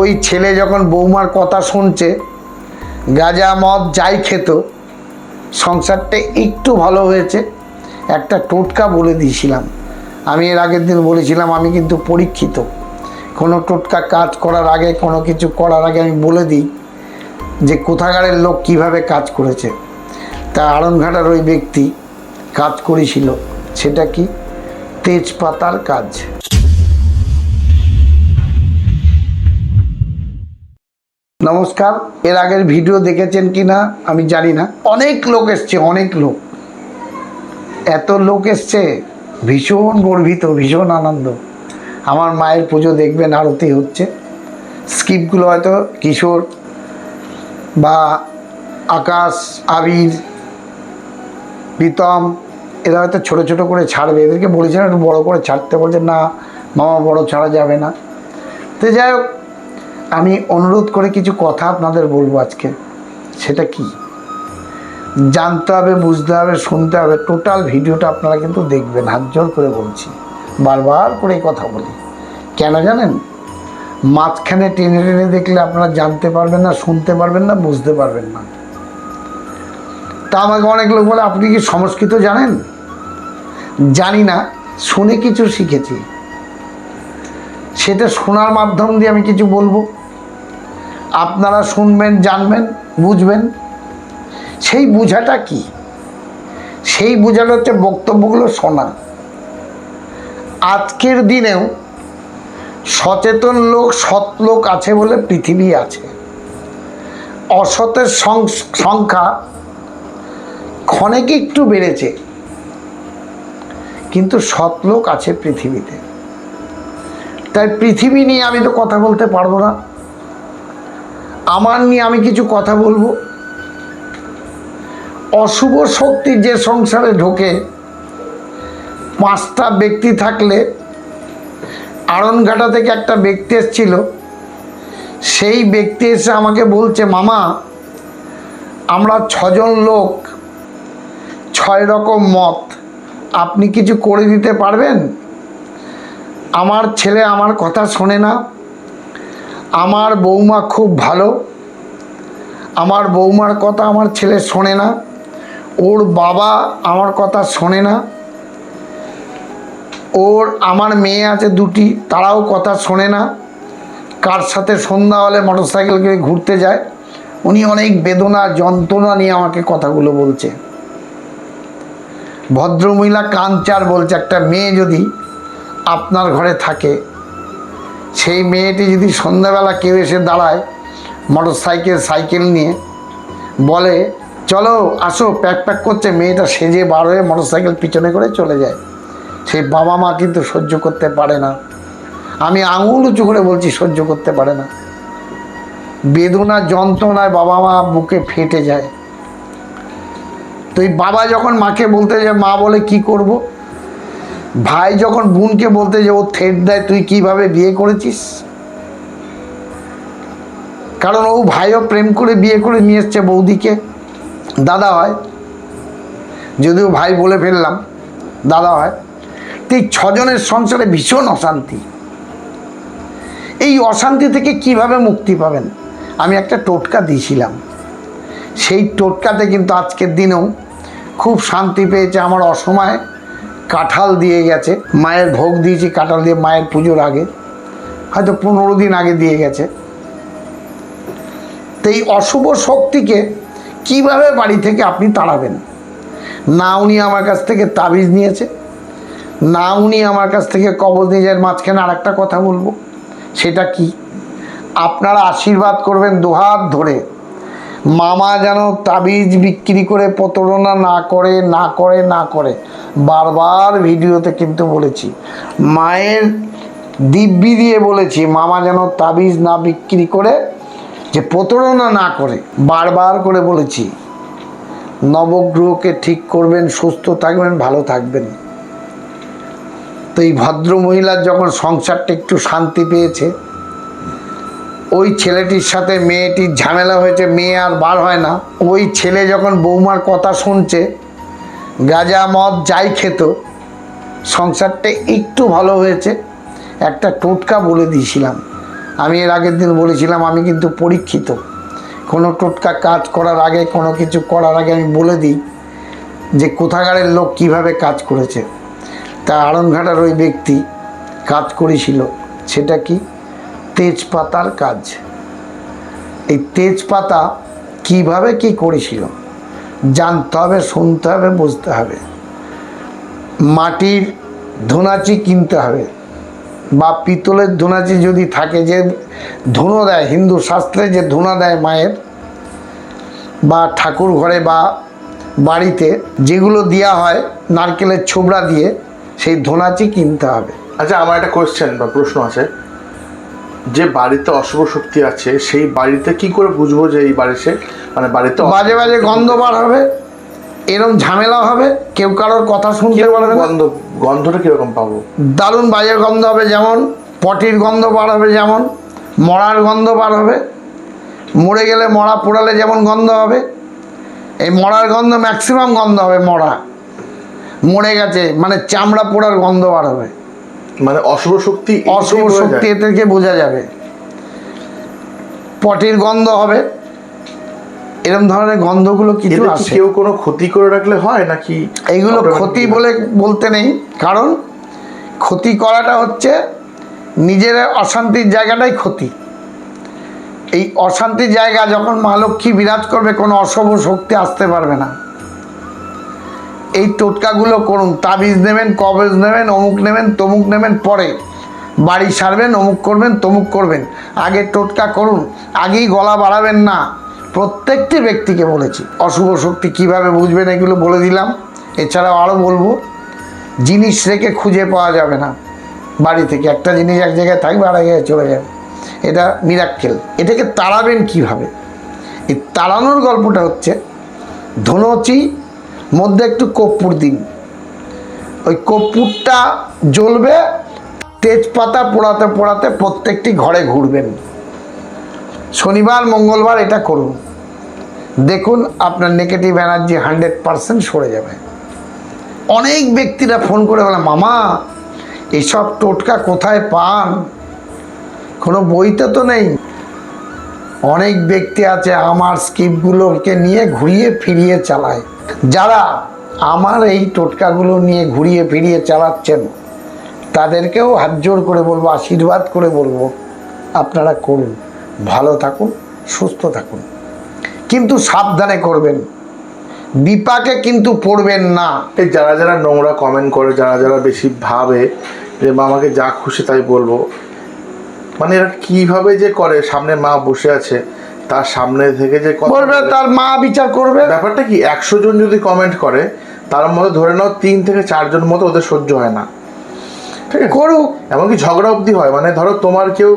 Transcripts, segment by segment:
ওই ছেলে যখন বৌমার কথা শুনছে, গাঁজা, মদ যাই খেত, সংসারটা একটু ভালো হয়েছে, একটা টোটকা বলে দিয়েছিলাম। আমি এর আগের দিন বলেছিলাম, আমি কিন্তু পরীক্ষিত। কোনো টোটকা কাজ করার আগে, কোনো কিছু করার আগে আমি বলে দিই যে কোথাকারের লোক কীভাবে কাজ করেছে। তা আড়নঘাটার ওই ব্যক্তি কাজ করেছিল, সেটা কি? তেজপাতার কাজ। নমস্কার, এর আগের ভিডিও দেখেছেন কি না আমি জানি না। অনেক লোক এসছে, অনেক লোক। এত লোক এসছে, ভীষণ গর্বিত, ভীষণ আনন্দ। আমার মায়ের পুজো দেখবেন, আরতি হচ্ছে। স্কিপগুলো হয়তো কিশোর বা আকাশ, আবির, প্রীতম, এরা হয়তো ছোটো ছোটো করে ছাড়বে। এদেরকে বলেছিলাম, একটু বড়ো করে ছাড়তে। বলছে, না, মামা বড় ছাড়া যাবে না। তো যাই হোক আমি অনুরোধ করে কিছু কথা আপনাদের বলব আজকে। সেটা কি? জানতে হবে, বুঝতে হবে, শুনতে হবে টোটাল ভিডিওটা আপনারা কিন্তু দেখবেন। হাত জোর করে বলছি। বারবার করে কথা বলি। কেন জানেন? মাঝখানে টেনে টেনে দেখলে আপনারা জানতে পারবেন না, শুনতে পারবেন না, বুঝতে পারবেন না। তা আমাকে অনেক লোক বলে, আপনি কি সংস্কৃত জানেন? জানি না, শুনে কিছু শিখেছি। সেটা শোনার মাধ্যম দিয়ে আমি কিছু বলব। আপনারা শুনবেন, জানবেন, বুঝবেন। সেই বোঝাটা কি? সেই বোঝাটা হচ্ছে বক্তব্যগুলো শোনা। আজকের দিনেও সচেতন লোক সৎ লোক আছে বলে পৃথিবী আছে। অসতের সংখ্যা ক্ষণেকে একটু বেড়েছে। কিন্তু সৎ লোক আছে পৃথিবীতে। তাই পৃথিবী নিয়ে আমি তো কথা বলতে পারব না। আমার নিয়ে আমি কিছু কথা বলব। অশুভ শক্তি যে সংসারে ঢোকে, পাঁচটা ব্যক্তি থাকলে, আড়নঘাটা থেকে একটা ব্যক্তি এসেছিল, সেই ব্যক্তি এসে আমাকে বলছে, মামা, আমরা ছজন লোক, ছয় রকম মত, আপনি কিছু করে দিতে পারবেন? আমার ছেলে আমার কথা শোনে না। আমার বৌমা খুব ভালো। আমার বৌমার কথা আমার ছেলে শোনে না। ওর বাবা আমার কথা শোনে না। ওর আমার মেয়ে আছে দুটি, তারাও কথা শোনে না। কার সাথে সন্ধ্যা হলে মোটর সাইকেল করে ঘুরতে যায়? উনি অনেক বেদনা, যন্ত্রণা নিয়ে আমাকে কথাগুলো বলছে। ভদ্রমহিলা কাঞ্চার বলছে, একটা মেয়ে যদি আপনার ঘরে থাকে, সেই মেয়েটি যদি সন্ধ্যাবেলা কেউ এসে দাঁড়ায় মোটর সাইকেল সাইকেল নিয়ে, বলে, চলো, আসো প্যাক প্যাক করছে। মেয়েটা সেজে বার হয়ে মোটর সাইকেল পিছনে করে চলে যায়। সেই বাবা মা কিন্তু সহ্য করতে পারে না। আমি আঙুল উঁচু করে বলছি, সহ্য করতে পারে না। বেদনা, যন্ত্রণায় বাবা মা বুকে ফেটে যায়। তো এই বাবা যখন মাকে বলতে যায়, মা বলে, কি করব? ভাই যখন বোনকে বলতে যে ও থেট দেয়, তুই কীভাবে বিয়ে করেছিস? কারণ ও ভাইও প্রেম করে বিয়ে করে নিয়ে এসছে বৌদিকে। দাদা হয়। যদিও ভাই বলে ফেললাম, দাদা হয়। তো এই ছজনের সংসারে ভীষণ অশান্তি। এই অশান্তি থেকে কীভাবে মুক্তি পাবেন? আমি একটা টোটকা দিয়েছিলাম। সেই টোটকাতে কিন্তু আজকের দিনেও খুব শান্তি পেয়েছে আমার অসময়ে। কাঁঠাল দিয়ে গেছে। মায়ের ভোগ দিয়েছি, কাঁঠাল দিয়ে মায়ের পুজোর আগে। হয়তো পনেরো দিন আগে দিয়ে গেছে। তো এই অশুভ শক্তিকে কীভাবে বাড়ি থেকে আপনি তাড়াবেন? না, উনি আমার কাছ থেকে তাবিজ নিয়েছে। না, উনি আমার কাছ থেকে কবজ নিয়ে যায় মাঝখানে আর একটা কথা বলব। সেটা কি? আপনারা আশীর্বাদ করবেন দুহাত ধরে। মামা যেন তাবিজ বিক্রি করে প্রতারণা না করে না করে না করে। বারবার ভিডিওতে কিন্তু বলেছি। মায়ের দিব্যি দিয়ে বলেছি, মামা যেন তাবিজ না বিক্রি করে, যে প্রতারণা না করে। বারবার করে বলেছি, নবগ্রহকে ঠিক করবেন, সুস্থ থাকবেন, ভালো থাকবেন। তো এই ভদ্র মহিলার যখন সংসারটা একটু শান্তি পেয়েছে ওই ছেলেটির সাথে মেয়েটির ঝামেলা হয়েছে, মেয়ে আর বার হয় না। ওই ছেলে যখন বৌমার কথা শুনছে, গাঁজা, মদ যাই খেত, সংসারটা একটু ভালো হয়েছে। একটা টোটকা বলে দিয়েছিলাম। আমি এর আগের দিন বলেছিলাম, আমি কিন্তু পরীক্ষিত। কোনো টোটকা কাজ করার আগে, কোনো কিছু করার আগে আমি বলে দিই যে কোথাকারের লোক কীভাবে কাজ করেছে। তা আড়ংঘাটার ওই ব্যক্তি কাজ করেছিল, সেটা কি? তেজপাতার কাজ। এই তেজপাতা কীভাবে কি করেছিল? জানতে হবে, শুনতে হবে, বুঝতে হবে। মাটির ধুনাচি কিনতে হবে বা পিতলের ধুনাচি যদি থাকে, যে ধুনো দেয়, হিন্দু শাস্ত্রে যে ধুনা দেয় মায়ের বা ঠাকুর ঘরে বা বাড়িতে, যেগুলো দেওয়া হয় নারকেলের ছোবড়া দিয়ে, সেই ধুনাচি কিনতে হবে। আচ্ছা আমার একটা কোয়েশ্চেন বা প্রশ্ন আছে। যে বাড়িতে অশুভ শক্তি আছে সেই বাড়িতে কি করে বুঝব যে এই বাড়িতে মানে বাড়িতে বাজে বাজে গন্ধ বার হবে এরম ঝামেলা হবে কেউ কারোর কথা শুনতে পারবে গন্ধ গন্ধটা কীরকম পাবো? দারুণ বাজে গন্ধ হবে যেমন পটির গন্ধ বার হবে যেমন মরার গন্ধ বার হবে মরে গেলে মরা পোড়ালে যেমন গন্ধ হবে এই মরার গন্ধ ম্যাক্সিমাম গন্ধ হবে মরা মরে গেছে মানে চামড়া পোড়ার গন্ধ বার হবে। মানে অশুভ শক্তি অশুভ শক্তি এ থেকে বোঝা যাবে। পটির গন্ধ হবে। এরকম ধরনের গন্ধগুলো কিছু আছে কেউ কোনো ক্ষতি করে রাখলে হয় নাকি এইগুলো ক্ষতি বলে বলতে নেই। কারণ ক্ষতি করাটা হচ্ছে নিজের অশান্তির জায়গাটাই ক্ষতি। এই অশান্তির জায়গা যখন মা লক্ষ্মী বিরাজ করবে কোনো অশুভ শক্তি আসতে পারবে না। এই টোটকাগুলো করুন। তাবিজ নেবেন, কবজ নেবেন, অমুক নেবেন, তমুক নেবেন, পরে। বাড়ি সারবেন, অমুক করবেন, তমুক করবেন। আগে টোটকা করুন, আগেই গলা বাড়াবেন না। প্রত্যেকটি ব্যক্তিকে বলেছি। অশুভ শক্তি কীভাবে বুঝবেন এগুলো বলে দিলাম। এছাড়াও আরও বলব, জিনিস রেখে খুঁজে পাওয়া যাবে না। বাড়ি থেকে একটা জিনিস এক জায়গায় থাকবে আর এক জায়গায় চলে যাবে। এটা মিরাক্কেল এটাকে তাড়াবেন কীভাবে? এই তাড়ানোর গল্পটা হচ্ছে, ধনচি মধ্যে একটু কর্পূর দিন। ওই কর্পূরটা জ্বলবে, তেজপাতা পোড়াতে পোড়াতে প্রত্যেকটি ঘরে ঘুরবেন। শনিবার, মঙ্গলবার এটা করুন। দেখুন আপনার নেগেটিভ এনার্জি হান্ড্রেড পারসেন্ট সরে যাবে। অনেক ব্যক্তিরা ফোন করে বলে, মামা, এসব টোটকা কোথায় পান? কোনো বইতে তো নেই। অনেক ব্যক্তি আছে আমার স্কিপগুলোকে নিয়ে ঘুরিয়ে ফিরিয়ে চালায়। যারা আমার এই টোটকাগুলো নিয়ে ঘুরিয়ে ফিরিয়ে চালাচ্ছেন, তাদেরকেও হাত জোর করে বলব, আশীর্বাদ করে বলব, আপনারা করুন। ভালো থাকুন, সুস্থ থাকুন। কিন্তু সাবধানে করবেন। বিপাকে কিন্তু পড়বেন না। যারা যারা নোংরা কমেন্ট করে, যারা যারা বেশি ভাবে যে মামাকে যা খুশি তাই বলব মানে এরা কীভাবে যে করে, সামনে মা বসে আছে তার সামনে থেকে যে বলবে তার মা বিচার করবে। ব্যাপারটা কি একশো জন যদি কমেন্ট করে তার মধ্যে ধরে নাও তিন থেকে চারজন মতো ওদের সহ্য হয় না। ঠিক আছে? করুক। এমনকি ঝগড়া অবধি হয় মানে ধরো তোমার কেউ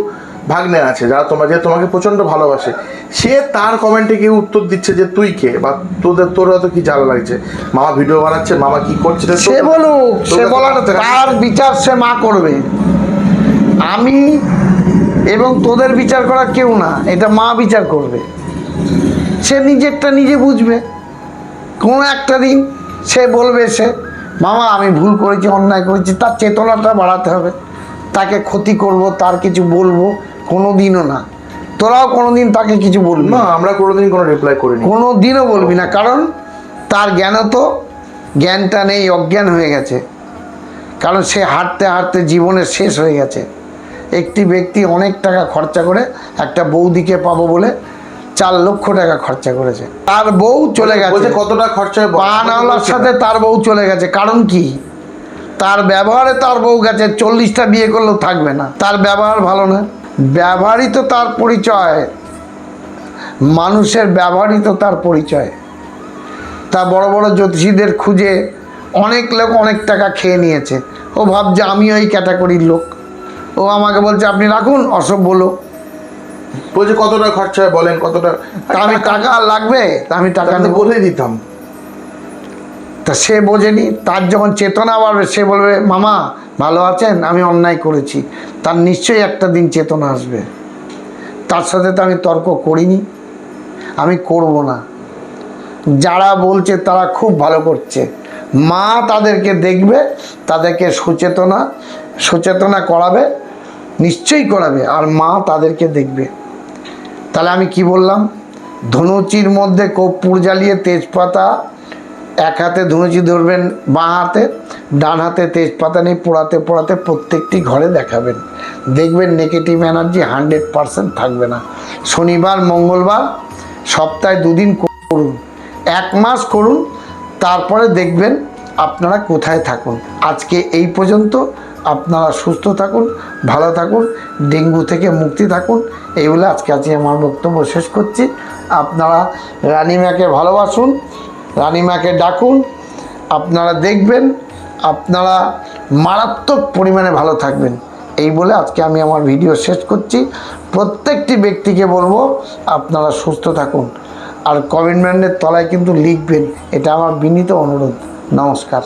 ভাগ্নে আছে যারা তোমার যে তোমাকে প্রচণ্ড ভালোবাসে সে তার কমেন্টে গিয়ে উত্তর দিচ্ছে যে তুই কে বা তোদের তোর হয়তো কি জ্বালা লাগছে। মামা ভিডিও বানাচ্ছে মামা কি করছে সে বলুক সে বলার তার বিচার সে মা করবে। আমি এবং তোদের বিচার করা কেউ না এটা মা বিচার করবে। সে নিজেরটা নিজে বুঝবে। কোনো একটা দিন সে বলবে সে মামা আমি ভুল করেছি অন্যায় করেছি তার চেতনাটা বাড়াতে হবে। তাকে ক্ষতি করব তার কিছু বলব কোনো দিনও না। তোরাও কোনো দিন তাকে কিছু বলবি না। আমরা কোনোদিন কোনো রিপ্লাই করিনি। কোনো দিনও বলবি না কারণ তার জ্ঞান তো জ্ঞানটা নেই অজ্ঞান হয়ে গেছে। কারণ সে হাঁটতে হাঁটতে জীবনের শেষ হয়ে গেছে। একটি ব্যক্তি অনেক টাকা খরচা করে একটা বৌদিকে পাবো বলে চার লক্ষ টাকা খরচা করেছে। তার বউ চলে গেছে। কতটা খরচা হবে? পানাওয়ালার সাথে তার বউ চলে গেছে। কারণ কি? তার ব্যবহারে তার বউ গেছে। চল্লিশটা বিয়ে করলেও থাকবে না। তার ব্যবহার ভালো না। ব্যবহারই তো তার পরিচয়। মানুষের ব্যবহারই তো তার পরিচয়। তা বড় বড় জ্যোতিষীদের খুঁজে অনেক লোক অনেক টাকা খেয়ে নিয়েছে। ও ভাবছে আমি ওই ক্যাটাগরির লোক। ও আমাকে বলছে আপনি রাখুন অসভ্য লোক। বলছে কতটা খরচা হয় বলেন কতটা? তা আমি টাকা লাগবে? তা আমি টাকা বলে দিতাম। তা সে বোঝেনি। তার যখন চেতনা বাড়বে সে বলবে মামা ভালো আছেন? আমি অন্যায় করেছি। তার নিশ্চয়ই একটা দিন চেতনা আসবে। তার সাথে তো আমি তর্ক করিনি। আমি করব না। যারা বলছে তারা খুব ভালো করছে। মা তাদেরকে দেখবে তাদেরকে সচেতনা সচেতনা করাবে। নিশ্চয়ই করাবে আর মা তাদেরকে দেখবে। তাহলে আমি কি বললাম? ধনুচির মধ্যে কর্পূর জ্বালিয়ে তেজপাতা, এক হাতে ধনুচি ধরবেন বাঁ হাতে, ডান হাতে তেজপাতা নিয়ে পোড়াতে পোড়াতে প্রত্যেকটি ঘরে দেখাবেন। দেখবেন নেগেটিভ এনার্জি হান্ড্রেড পারসেন্ট থাকবে না। শনিবার, মঙ্গলবার, সপ্তাহে দুদিন করুন। এক মাস করুন, তারপরে দেখবেন আপনারা কোথায় থাকুন? আজকে এই পর্যন্ত। আপনারা সুস্থ থাকুন, ভালো থাকুন, ডেঙ্গু থেকে মুক্তি থাকুন। এই বলে আজকে আজকে আমার বক্তব্য শেষ করছি। আপনারা রানিমাকে ভালোবাসুন রানিমাকে ডাকুন, আপনারা দেখবেন, আপনারা মারাত্মক পরিমাণে ভালো থাকবেন। এই বলে আজকে আমি আমার ভিডিও শেষ করছি। প্রত্যেকটি ব্যক্তিকে বলব, আপনারা সুস্থ থাকুন। আর কমেন্টমেন্টের তলায় কিন্তু লিখবেন, এটা আমার বিনীত অনুরোধ। নমস্কার